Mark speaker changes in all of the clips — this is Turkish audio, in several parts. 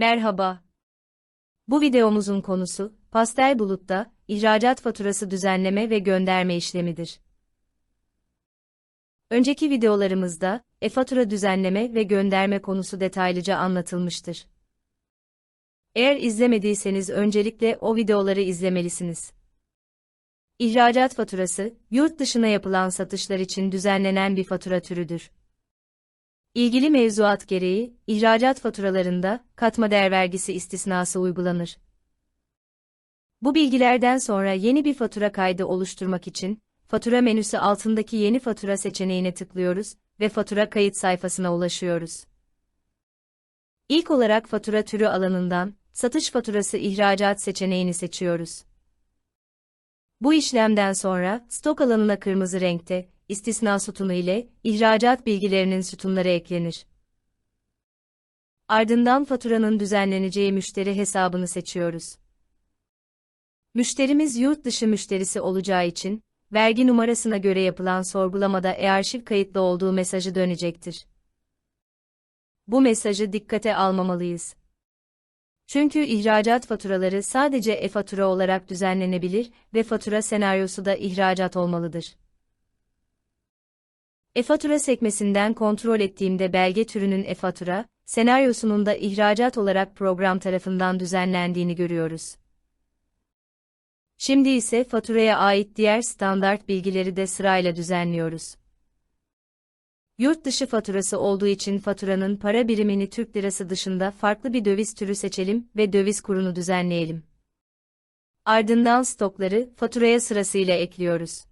Speaker 1: Merhaba. Bu videomuzun konusu, pastel bulutta, ihracat faturası düzenleme ve gönderme işlemidir. Önceki videolarımızda, e-fatura düzenleme ve gönderme konusu detaylıca anlatılmıştır. Eğer izlemediyseniz öncelikle o videoları izlemelisiniz. İhracat faturası, yurt dışına yapılan satışlar için düzenlenen bir fatura türüdür. İlgili mevzuat gereği, ihracat faturalarında katma değer vergisi istisnası uygulanır. Bu bilgilerden sonra yeni bir fatura kaydı oluşturmak için, fatura menüsü altındaki yeni fatura seçeneğine tıklıyoruz ve fatura kayıt sayfasına ulaşıyoruz. İlk olarak fatura türü alanından, satış faturası ihracat seçeneğini seçiyoruz. Bu işlemden sonra, stok alanına kırmızı renkte, istisna sütunu ile ihracat bilgilerinin sütunları eklenir. Ardından faturanın düzenleneceği müşteri hesabını seçiyoruz. Müşterimiz yurt dışı müşterisi olacağı için, vergi numarasına göre yapılan sorgulamada e-arşiv kayıtlı olduğu mesajı dönecektir. Bu mesajı dikkate almamalıyız. Çünkü ihracat faturaları sadece e-fatura olarak düzenlenebilir ve fatura senaryosu da ihracat olmalıdır. E-fatura sekmesinden kontrol ettiğimde belge türünün e-fatura, senaryosunun da ihracat olarak program tarafından düzenlendiğini görüyoruz. Şimdi ise faturaya ait diğer standart bilgileri de sırayla düzenliyoruz. Yurt dışı faturası olduğu için faturanın para birimini Türk lirası dışında farklı bir döviz türü seçelim ve döviz kurunu düzenleyelim. Ardından stokları faturaya sırasıyla ekliyoruz.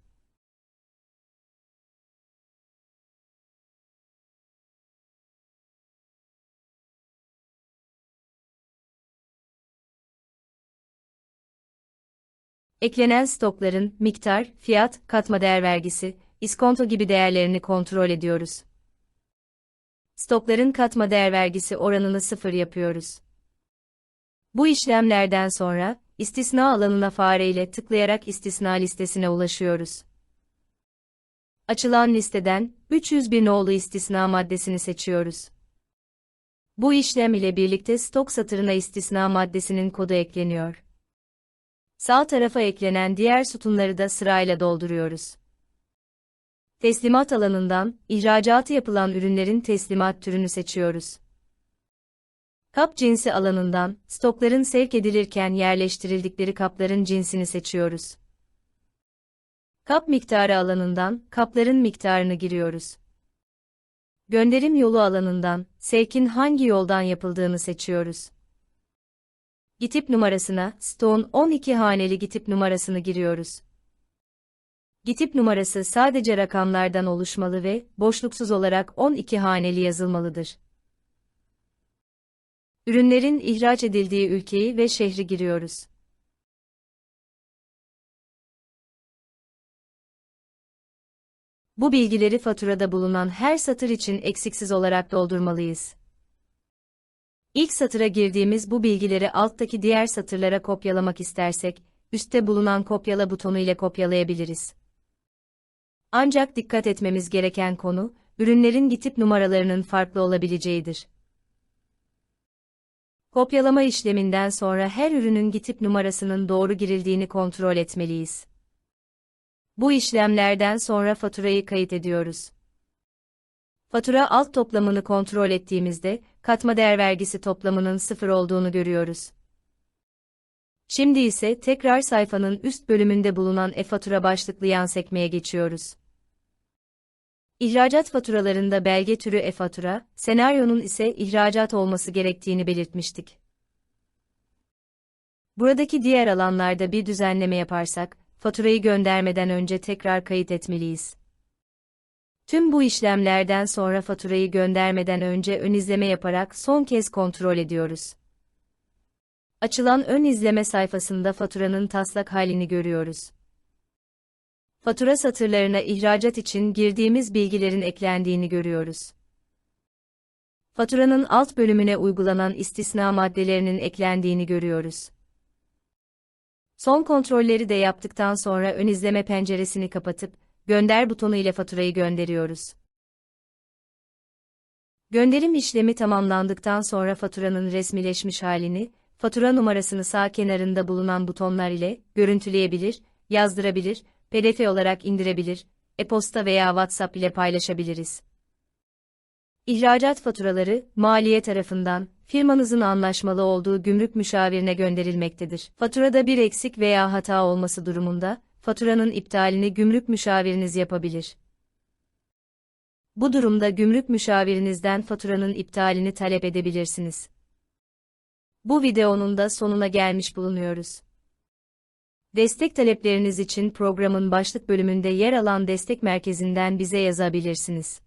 Speaker 1: Eklenen stokların miktar, fiyat, katma değer vergisi, iskonto gibi değerlerini kontrol ediyoruz. Stokların katma değer vergisi oranını sıfır yapıyoruz. Bu işlemlerden sonra, istisna alanına fare ile tıklayarak istisna listesine ulaşıyoruz. Açılan listeden, 301 nolu istisna maddesini seçiyoruz. Bu işlem ile birlikte stok satırına istisna maddesinin kodu ekleniyor. Sağ tarafa eklenen diğer sütunları da sırayla dolduruyoruz. Teslimat alanından, ihracatı yapılan ürünlerin teslimat türünü seçiyoruz. Kap cinsi alanından, stokların sevk edilirken yerleştirildikleri kapların cinsini seçiyoruz. Kap miktarı alanından, kapların miktarını giriyoruz. Gönderim yolu alanından, sevkin hangi yoldan yapıldığını seçiyoruz. Gitip numarasına, Stone 12 haneli gitip numarasını giriyoruz. Gitip numarası sadece rakamlardan oluşmalı ve boşluksuz olarak 12 haneli yazılmalıdır. Ürünlerin ihraç edildiği ülkeyi ve şehri giriyoruz. Bu bilgileri faturada bulunan her satır için eksiksiz olarak doldurmalıyız. İlk satıra girdiğimiz bu bilgileri alttaki diğer satırlara kopyalamak istersek, üstte bulunan kopyala butonu ile kopyalayabiliriz. Ancak dikkat etmemiz gereken konu, ürünlerin gitip numaralarının farklı olabileceğidir. Kopyalama işleminden sonra her ürünün gitip numarasının doğru girildiğini kontrol etmeliyiz. Bu işlemlerden sonra faturayı kayıt ediyoruz. Fatura alt toplamını kontrol ettiğimizde, katma değer vergisi toplamının sıfır olduğunu görüyoruz. Şimdi ise tekrar sayfanın üst bölümünde bulunan e-fatura başlıklı yan sekmeye geçiyoruz. İhracat faturalarında belge türü e-fatura, senaryonun ise ihracat olması gerektiğini belirtmiştik. Buradaki diğer alanlarda bir düzenleme yaparsak, faturayı göndermeden önce tekrar kayıt etmeliyiz. Tüm bu işlemlerden sonra faturayı göndermeden önce ön izleme yaparak son kez kontrol ediyoruz. Açılan ön izleme sayfasında faturanın taslak halini görüyoruz. Fatura satırlarına ihracat için girdiğimiz bilgilerin eklendiğini görüyoruz. Faturanın alt bölümüne uygulanan istisna maddelerinin eklendiğini görüyoruz. Son kontrolleri de yaptıktan sonra ön izleme penceresini kapatıp, gönder butonu ile faturayı gönderiyoruz. Gönderim işlemi tamamlandıktan sonra faturanın resmileşmiş halini, fatura numarasını sağ kenarında bulunan butonlar ile görüntüleyebilir, yazdırabilir, PDF olarak indirebilir, e-posta veya WhatsApp ile paylaşabiliriz. İhracat faturaları, maliye tarafından, firmanızın anlaşmalı olduğu gümrük müşavirine gönderilmektedir. Faturada bir eksik veya hata olması durumunda, faturanın iptalini gümrük müşaviriniz yapabilir. Bu durumda gümrük müşavirinizden faturanın iptalini talep edebilirsiniz. Bu videonun da sonuna gelmiş bulunuyoruz. Destek talepleriniz için programın başlık bölümünde yer alan destek merkezinden bize yazabilirsiniz.